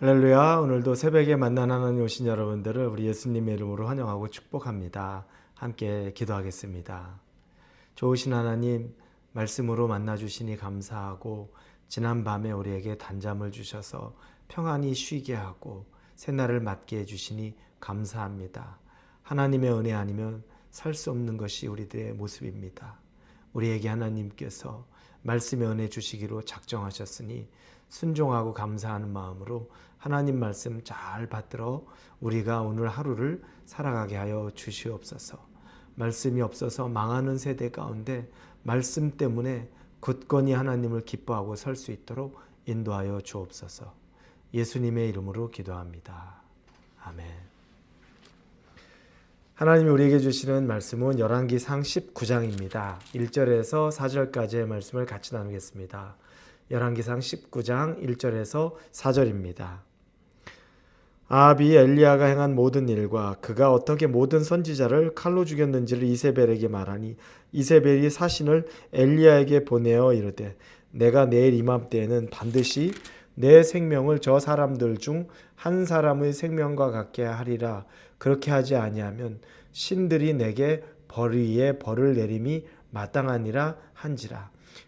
할렐루야. 오늘도 새벽에 만난 하나님 오신 여러분들을 우리 예수님의 이름으로 환영하고 축복합니다. 함께 기도하겠습니다. 좋으신 하나님, 말씀으로 만나 주시니 감사하고 지난 밤에 우리에게 단잠을 주셔서 평안히 쉬게 하고 새날을 맞게 해 주시니 감사합니다. 하나님의 은혜 아니면 살 수 없는 것이 우리들의 모습입니다. 우리에게 하나님께서 말씀의 은혜 주시기로 작정하셨으니 순종하고 감사하는 마음으로 하나님 말씀 잘 받들어 우리가 오늘 하루를 살아가게 하여 주시옵소서. 말씀이 없어서 망하는 세대 가운데 말씀 때문에 굳건히 하나님을 기뻐하고 설 수 있도록 인도하여 주옵소서. 예수님의 이름으로 기도합니다. 아멘. 하나님이 우리에게 주시는 말씀은 열왕기상 19장입니다. 1절에서 4절까지의 말씀을 같이 나누겠습니다. 열왕기상 19장 1절에서 4절입니다. 아합이 엘리야가 행한 모든 일과 그가 어떻게 모든 선지자를 칼로 죽였는지를 이세벨에게 말하니 이세벨이 사신을 엘리야에게 보내어 이르되 내가 내일 이맘때에는 반드시 내 생명을 저 사람들 중 한 사람의 생명과 같게 하리라 그렇게 하지 아니하면 신들이 내게 벌 위에 벌을 내림이 마땅하니라 한지라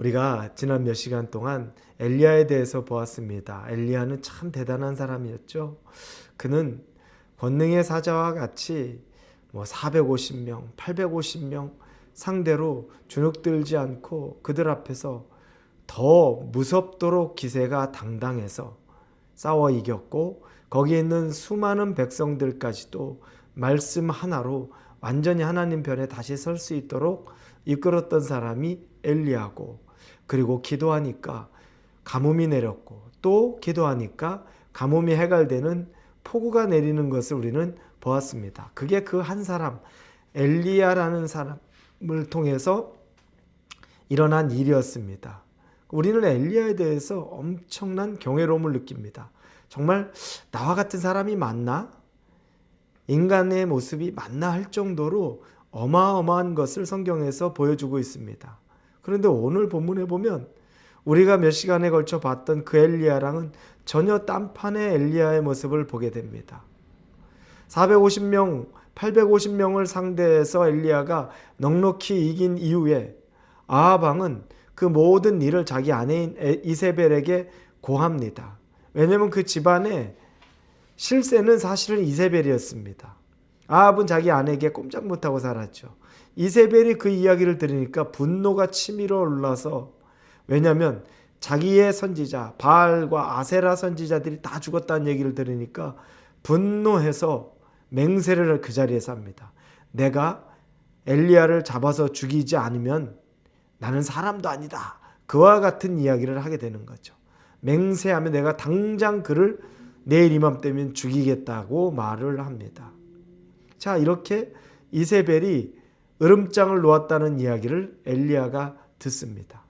우리가 지난 몇 시간 동안 엘리야에 대해서 보았습니다. 엘리야는 참 대단한 사람이었죠. 그는 권능의 사자와 같이 뭐 450명, 850명 상대로 주눅들지 않고 그들 앞에서 더 무섭도록 기세가 당당해서 싸워 이겼고 거기에 있는 수많은 백성들까지도 말씀 하나로 완전히 하나님 편에 다시 설 수 있도록 이끌었던 사람이 엘리야고 그리고 기도하니까 가뭄이 내렸고 또 기도하니까 가뭄이 해갈되는 폭우가 내리는 것을 우리는 보았습니다. 그게 그 한 사람 엘리야라는 사람을 통해서 일어난 일이었습니다. 우리는 엘리야에 대해서 엄청난 경외로움을 느낍니다. 정말 나와 같은 사람이 맞나? 인간의 모습이 맞나 할 정도로 어마어마한 것을 성경에서 보여주고 있습니다. 그런데 오늘 본문에 보면 우리가 몇 시간에 걸쳐 봤던 그 엘리야랑은 전혀 딴판의 엘리야의 모습을 보게 됩니다. 450명, 850명을 상대해서 엘리야가 넉넉히 이긴 이후에 아하방은 그 모든 일을 자기 아내인 이세벨에게 고합니다. 왜냐하면 그 집안의 실세는 사실은 이세벨이었습니다. 아합은 자기 아내에게 꼼짝 못하고 살았죠. 이세벨이 그 이야기를 들으니까 분노가 치밀어 올라서 왜냐하면 자기의 선지자 바알과 아세라 선지자들이 다 죽었다는 얘기를 들으니까 분노해서 맹세를 그 자리에서 합니다. 내가 엘리야를 잡아서 죽이지 않으면 나는 사람도 아니다. 그와 같은 이야기를 하게 되는 거죠. 맹세하면 내가 당장 그를 내일 이맘때면 죽이겠다고 말을 합니다. 자, 이렇게 이세벨이 으름장을 놓았다는 이야기를 엘리야가 듣습니다.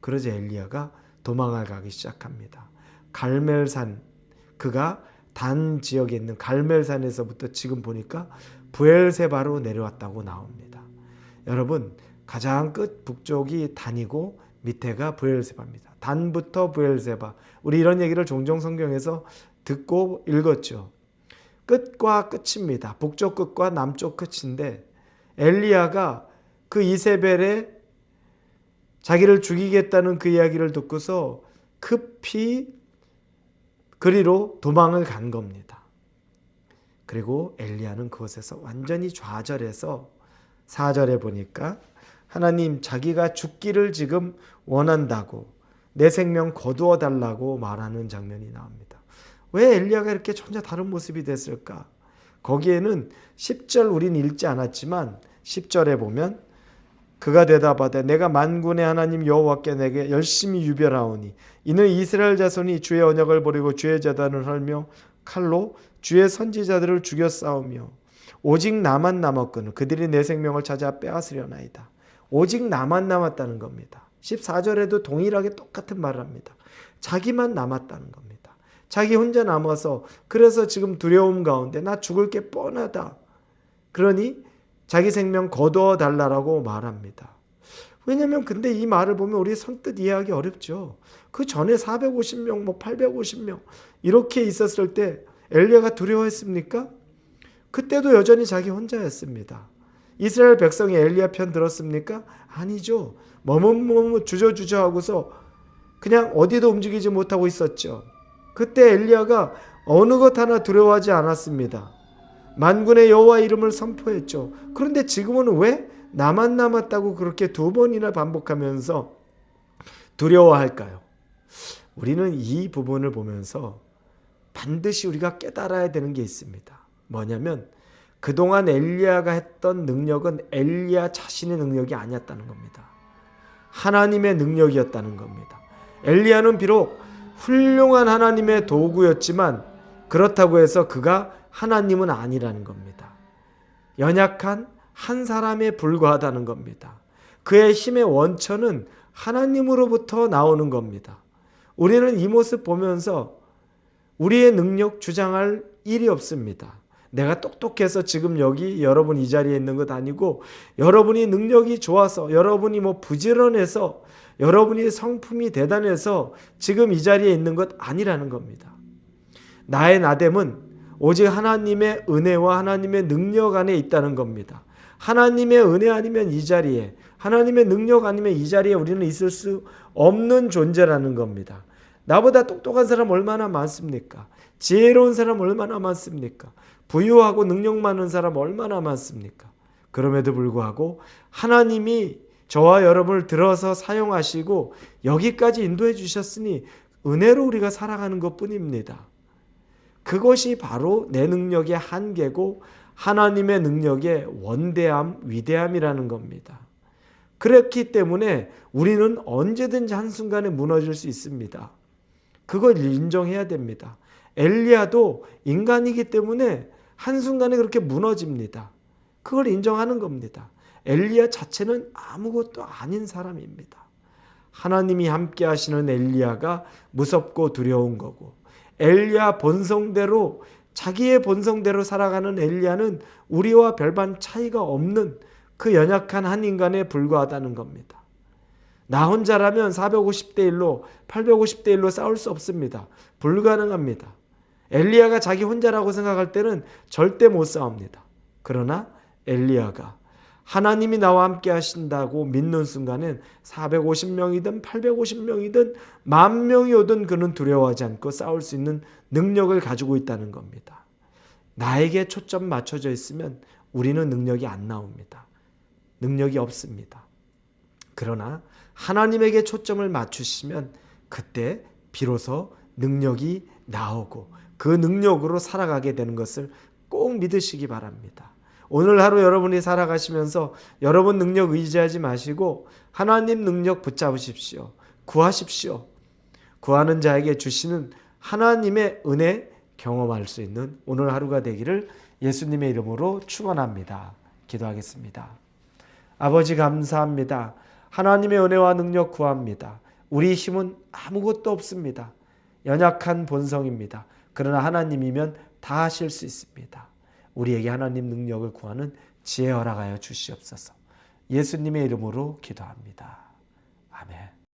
그러자 엘리야가 도망을 가기 시작합니다. 갈멜산 그가 단 지역에 있는 갈멜산에서부터 지금 보니까 부엘세바로 내려왔다고 나옵니다. 여러분 가장 끝 북쪽이 단이고 밑에가 부엘세바입니다. 단부터 부엘세바. 우리 이런 얘기를 종종 성경에서 듣고 읽었죠. 끝과 끝입니다. 북쪽 끝과 남쪽 끝인데 엘리야가 그 이세벨의 자기를 죽이겠다는 그 이야기를 듣고서 급히 그리로 도망을 간 겁니다. 그리고 엘리야는 그곳에서 완전히 좌절해서 4절에 보니까 하나님 자기가 죽기를 지금 원한다고 내 생명 거두어 달라고 말하는 장면이 나옵니다. 왜 엘리야가 이렇게 전혀 다른 모습이 됐을까? 거기에는 10절 우린 읽지 않았지만 10절에 보면 그가 대답하되 내가 만군의 하나님 여호와께 내게 열심히 유별하오니 이는 이스라엘 자손이 주의 언약을 버리고 주의 재단을 헐며 칼로 주의 선지자들을 죽여 싸우며 오직 나만 남았거늘 그들이 내 생명을 찾아 빼앗으려나이다. 오직 나만 남았다는 겁니다. 14절에도 동일하게 똑같은 말을 합니다. 자기만 남았다는 겁니다. 자기 혼자 남아서 그래서 지금 두려움 가운데 나 죽을 게 뻔하다. 그러니 자기 생명 거두어 달라라고 말합니다. 왜냐면 근데 이 말을 보면 우리 선뜻 이해하기 어렵죠. 그 전에 450명, 뭐 850명 이렇게 있었을 때 엘리야가 두려워했습니까? 그때도 여전히 자기 혼자였습니다. 이스라엘 백성이 엘리야 편 들었습니까? 아니죠. 머뭇머뭇 주저주저 하고서 그냥 어디도 움직이지 못하고 있었죠. 그때 엘리야가 어느 것 하나 두려워하지 않았습니다. 만군의 여호와 이름을 선포했죠. 그런데 지금은 왜 나만 남았다고 그렇게 두 번이나 반복하면서 두려워할까요? 우리는 이 부분을 보면서 반드시 우리가 깨달아야 되는 게 있습니다. 뭐냐면 그동안 엘리야가 했던 능력은 엘리야 자신의 능력이 아니었다는 겁니다. 하나님의 능력이었다는 겁니다. 엘리야는 비록 훌륭한 하나님의 도구였지만 그렇다고 해서 그가 하나님은 아니라는 겁니다. 연약한 한 사람에 불과하다는 겁니다. 그의 힘의 원천은 하나님으로부터 나오는 겁니다. 우리는 이 모습 보면서 우리의 능력 주장할 일이 없습니다. 내가 똑똑해서 지금 여기 여러분 이 자리에 있는 것 아니고 여러분이 능력이 좋아서 여러분이 뭐 부지런해서 여러분이 성품이 대단해서 지금 이 자리에 있는 것 아니라는 겁니다. 나의 나됨은 오직 하나님의 은혜와 하나님의 능력 안에 있다는 겁니다. 하나님의 은혜 아니면 이 자리에 하나님의 능력 아니면 이 자리에 우리는 있을 수 없는 존재라는 겁니다. 나보다 똑똑한 사람 얼마나 많습니까? 지혜로운 사람 얼마나 많습니까? 부유하고 능력 많은 사람 얼마나 많습니까? 그럼에도 불구하고 하나님이 저와 여러분을 들어서 사용하시고 여기까지 인도해 주셨으니 은혜로 우리가 살아가는 것 뿐입니다. 그것이 바로 내 능력의 한계고 하나님의 능력의 원대함, 위대함이라는 겁니다. 그렇기 때문에 우리는 언제든지 한순간에 무너질 수 있습니다. 그걸 인정해야 됩니다. 엘리야도 인간이기 때문에 한순간에 그렇게 무너집니다. 그걸 인정하는 겁니다. 엘리야 자체는 아무것도 아닌 사람입니다. 하나님이 함께 하시는 엘리야가 무섭고 두려운 거고 엘리야 본성대로 자기의 본성대로 살아가는 엘리야는 우리와 별반 차이가 없는 그 연약한 한 인간에 불과하다는 겁니다. 나 혼자라면 450대 1로 850대 1로 싸울 수 없습니다. 불가능합니다. 엘리야가 자기 혼자라고 생각할 때는 절대 못 싸웁니다. 그러나 엘리야가 하나님이 나와 함께 하신다고 믿는 순간엔 450명이든 850명이든 만 명이 오든 그는 두려워하지 않고 싸울 수 있는 능력을 가지고 있다는 겁니다. 나에게 초점 맞춰져 있으면 우리는 능력이 안 나옵니다. 능력이 없습니다. 그러나 하나님에게 초점을 맞추시면 그때 비로소 능력이 나오고 그 능력으로 살아가게 되는 것을 꼭 믿으시기 바랍니다. 오늘 하루 여러분이 살아가시면서 여러분 능력 의지하지 마시고 하나님 능력 붙잡으십시오. 구하십시오. 구하는 자에게 주시는 하나님의 은혜 경험할 수 있는 오늘 하루가 되기를 예수님의 이름으로 축원합니다. 기도하겠습니다. 아버지 감사합니다. 하나님의 은혜와 능력 구합니다. 우리 힘은 아무것도 없습니다. 연약한 본성입니다. 그러나 하나님이면 다 하실 수 있습니다. 우리에게 하나님 능력을 구하는 지혜 허락하여 주시옵소서. 예수님의 이름으로 기도합니다. 아멘.